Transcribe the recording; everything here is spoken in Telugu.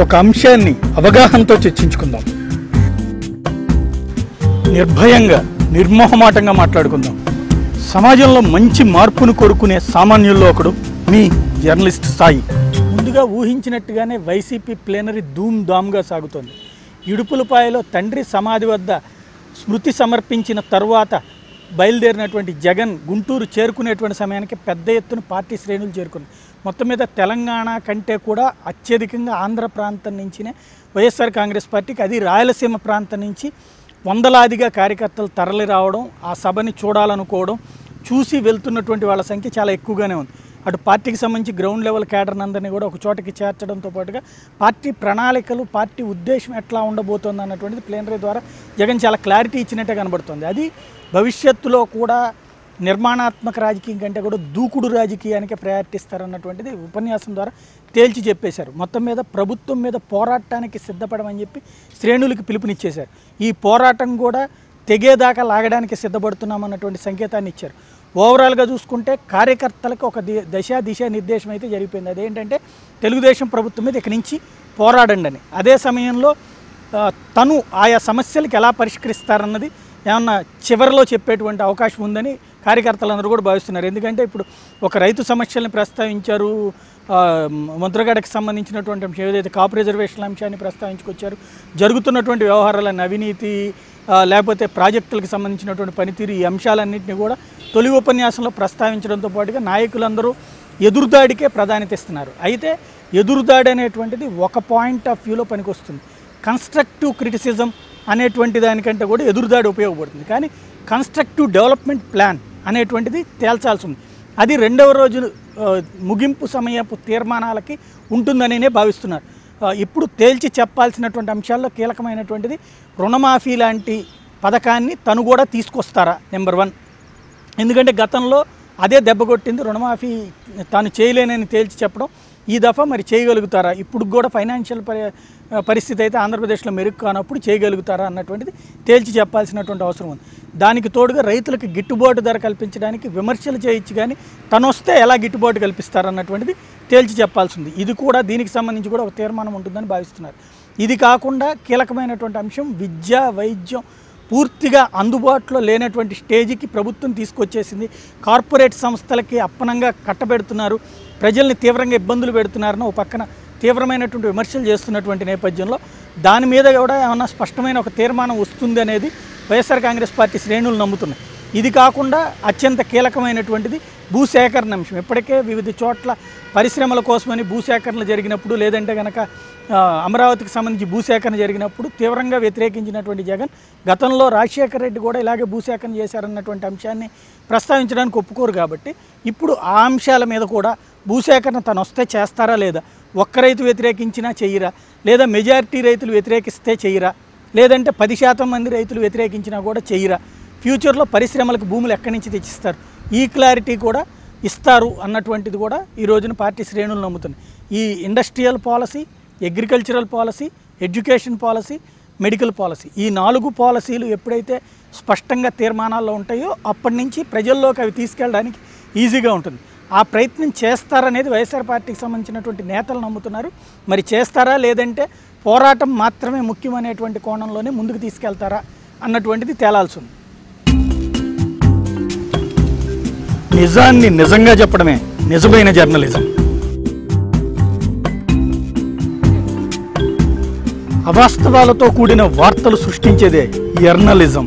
ఒక అంశాన్ని అవగాహనతో చర్చించుకుందాం. నిర్భయంగా నిర్మోహమాటంగా మాట్లాడుకుందాం. సమాజంలో మంచి మార్పును కోరుకునే సామాన్యుల్లో ఒకడు మీ జర్నలిస్ట్ సాయి. ముందుగా ఊహించినట్టుగానే వైసీపీ ప్లేనరీ ధూమ్ ధామ్గా సాగుతోంది. ఇడుపులపాయలో తండ్రి సమాధి వద్ద స్మృతి సమర్పించిన తరువాత బయలుదేరినటువంటి జగన్ గుంటూరు చేరుకునేటువంటి సమయానికి పెద్ద ఎత్తున పార్టీ శ్రేణులు చేరుకున్నాయి. మొత్తం మీద తెలంగాణ కంటే కూడా అత్యధికంగా ఆంధ్ర ప్రాంతం నుంచినే వైఎస్ఆర్ కాంగ్రెస్ పార్టీకి అది రాయలసీమ ప్రాంతం నుంచి వందలాదిగా కార్యకర్తలు తరలి రావడం ఆ సభని చూడాలనుకోవడం చూసి వెళ్తున్నటువంటి వాళ్ళ సంఖ్య చాలా ఎక్కువగానే ఉంది. అటు పార్టీకి సంబంధించి గ్రౌండ్ లెవెల్ క్యాడర్ అందరినీ కూడా ఒక చోటకి చేర్చడంతో పాటుగా పార్టీ ప్రణాళికలు పార్టీ ఉద్దేశం ఎట్లా ఉండబోతోంది అన్నటువంటిది ప్లేనరీ ద్వారా జగన్ చాలా క్లారిటీ ఇచ్చినట్టే కనబడుతుంది. అది భవిష్యత్తులో కూడా నిర్మాణాత్మక రాజకీయం కంటే కూడా దూకుడు రాజకీయానికే ప్రయారిటిస్తారన్నటువంటిది ఉపన్యాసం ద్వారా తేల్చి చెప్పేశారు. మొత్తం మీద ప్రభుత్వం మీద పోరాటానికి సిద్ధపడమని చెప్పి శ్రేణులకి పిలుపునిచ్చేశారు. ఈ పోరాటం కూడా తెగేదాకా లాగడానికి సిద్ధపడుతున్నామన్నటువంటి సంకేతాన్ని ఇచ్చారు. ఓవరాల్గా చూసుకుంటే కార్యకర్తలకు ఒక ది దశ దిశ నిర్దేశం అయితే జరిగిపోయింది. అదేంటంటే తెలుగుదేశం ప్రభుత్వం మీద ఇక్కడి నుంచి పోరాడండి అని. అదే సమయంలో తను ఆయా సమస్యలకు ఎలా పరిష్కరిస్తారన్నది ఏమన్నా చివరిలో చెప్పేటువంటి అవకాశం ఉందని కార్యకర్తలందరూ కూడా భావిస్తున్నారు. ఎందుకంటే ఇప్పుడు ఒక రైతు సమస్యల్ని ప్రస్తావించారు ముద్రగడకు సంబంధించినటువంటి అంశం ఏదైతే కాపు రిజర్వేషన్ల అంశాన్ని ప్రస్తావించుకొచ్చారు జరుగుతున్నటువంటి వ్యవహారాలను అవినీతి లేకపోతే ప్రాజెక్టులకు సంబంధించినటువంటి పనితీరు ఈ అంశాలన్నింటినీ కూడా తొలి ఉపన్యాసంలో ప్రస్తావించడంతో పాటుగా నాయకులందరూ ఎదురుదాడికే ప్రాధాన్యత ఇస్తున్నారు. అయితే ఎదురుదాడి అనేటువంటిది ఒక పాయింట్ ఆఫ్ వ్యూలో పనికొస్తుంది. కన్స్ట్రక్టివ్ క్రిటిసిజం అనేటువంటి దానికంటే కూడా ఎదురుదాడి ఉపయోగపడుతుంది. కానీ కన్స్ట్రక్టివ్ డెవలప్మెంట్ ప్లాన్ అనేటువంటిది తేల్చాల్సి ఉంది. అది రెండవ రోజు ముగింపు సమయపు తీర్మానాలకి ఉంటుందనే భావిస్తున్నారు. ఇప్పుడు తేల్చి చెప్పాల్సినటువంటి అంశాల్లో కీలకమైనటువంటిది రుణమాఫీ లాంటి పథకాన్ని తను కూడా తీసుకొస్తారా నెంబర్ వన్. ఎందుకంటే గతంలో అదే దెబ్బ కొట్టింది రుణమాఫీ తాను చేయలేనని తేల్చి చెప్పడం. ఈ దఫా మరి చేయగలుగుతారా? ఇప్పుడు కూడా ఫైనాన్షియల్ పరిస్థితి అయితే ఆంధ్రప్రదేశ్లో మెరుగు కానప్పుడు చేయగలుగుతారా అన్నటువంటిది తేల్చి చెప్పాల్సినటువంటి అవసరం ఉంది. దానికి తోడుగా రైతులకు గిట్టుబాటు ధర కల్పించడానికి విమర్శలు చేయొచ్చు కానీ తను వస్తే ఎలా గిట్టుబాటు కల్పిస్తారన్నటువంటిది తేల్చి చెప్పాల్సి ఉంది ఇది కూడా దీనికి సంబంధించి కూడా ఒక తీర్మానం ఉంటుందని భావిస్తున్నారు. ఇది కాకుండా కీలకమైనటువంటి అంశం విద్య వైద్యం పూర్తిగా అందుబాటులో లేనటువంటి స్టేజికి ప్రభుత్వం తీసుకొచ్చేసింది. కార్పొరేట్ సంస్థలకి అప్పనంగా కట్టబెడుతున్నారు. ప్రజల్ని తీవ్రంగా ఇబ్బందులు పెడుతున్నారని ఒక పక్కన తీవ్రమైనటువంటి విమర్శలు చేస్తున్నటువంటి నేపథ్యంలో దాని మీద కూడా ఏమన్నా స్పష్టమైన ఒక తీర్మానం వస్తుంది అనేది వైఎస్ఆర్ కాంగ్రెస్ పార్టీ శ్రేణులు నమ్ముతున్నాయి. ఇది కాకుండా అత్యంత కీలకమైనటువంటిది భూసేకరణ అంశం. ఇప్పటికే వివిధ చోట్ల పరిశ్రమల కోసమని భూసేకరణ జరిగినప్పుడు లేదంటే కనుక అమరావతికి సంబంధించి భూసేకరణ జరిగినప్పుడు తీవ్రంగా వ్యతిరేకించినటువంటి జగన్ గతంలో రాజశేఖర రెడ్డి కూడా ఇలాగే భూసేకరణ చేశారన్నటువంటి అంశాన్ని ప్రస్తావించడానికి ఒప్పుకోరు కాబట్టి ఇప్పుడు ఆ అంశాల మీద కూడా భూసేకరణ తను వస్తే చేస్తారా లేదా? ఒక్క రైతు వ్యతిరేకించినా చెయ్యరా? లేదా మెజారిటీ రైతులు వ్యతిరేకిస్తే చెయ్యరా? లేదంటే పది శాతం మంది రైతులు వ్యతిరేకించినా కూడా చెయ్యరా? ఫ్యూచర్లో పరిశ్రమలకు భూములు ఎక్కడి నుంచి తెచ్చిస్తారు? ఈ క్లారిటీ కూడా ఇస్తారు అన్నటువంటిది కూడా ఈ రోజున పార్టీ శ్రేణులు నమ్ముతున్నాయి. ఈ industrial policy agricultural policy education policy medical policy ఈ నాలుగు పాలసీలు ఎప్పుడైతే స్పష్టంగా తీర్మానాల్లో ఉంటాయో అప్పటి నుంచి ప్రజల్లోకి అవి తీసుకెళ్ళడానికి ఈజీగా ఉంటుంది. ఆ ప్రయత్నం చేస్తారనేది వైఎస్ఆర్ పార్టీకి సంబంధించినటువంటి నేతలు నమ్ముతున్నారు. మరి చేస్తారా లేదంటే పోరాటం మాత్రమే ముఖ్యమనేటువంటి కోణంలోనే ముందుకు తీసుకెళ్తారా అన్నటువంటిది తేలాల్సి ఉంది నిజాన్ని నిజంగా చెప్పడమే నిజమైన జర్నలిజం. అవాస్తవాలతో కూడిన వార్తలు సృష్టించేదే జర్నలిజం.